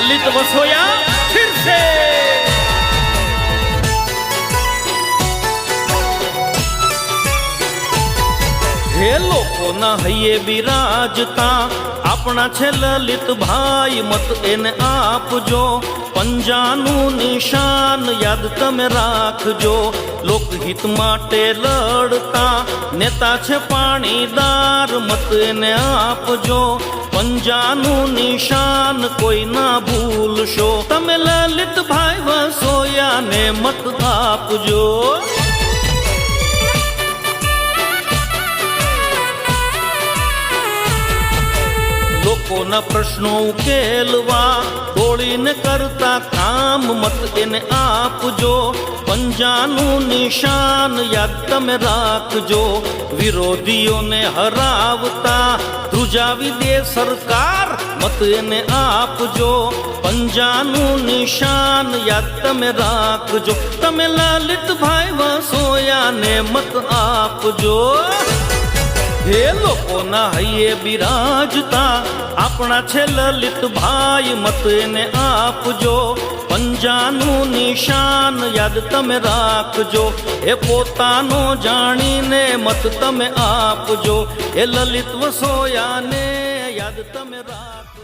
લલિત વસોયા હે લોકોના હૈયે બિરાજતા આપણા છે લલિત ભાઈ, મત એને આપજો. પંજાનું નિશાન યાદ તમે રાખજો. લોકહિત માટે લડતા, નેતા છે પાણીદાર, મત એને આપજો. પંજાનું નિશાન કોઈ ના ભૂલશો. તમે લલિત ભાઈ વસોયાને મત આપજો. લોકોના પ્રશ્નો ઉકેલવા. દોડીને કરતા કામ મત એને આપજો. પંજાનું નિશાન યાદ તમે રાખજો. વિરોધીઓને હરાવતા ધ્રુજાવી દે સરકાર, મત એને આપજો. પંજાનું નિશાન યાદ તમે રાખજો. તમે લલિતભાઈ વસોયાને મત આપજો. હે લોકોના હૈયે બિરાજતા આપણા છે લલિત ભાઈ મત એને આપજો. પંજાનું નિશાન યાદ તમે રાખજો. એ પોતાનો જાણીને મત તમે આપજો. એ લલિત વસોયાને યાદ તમે રાખ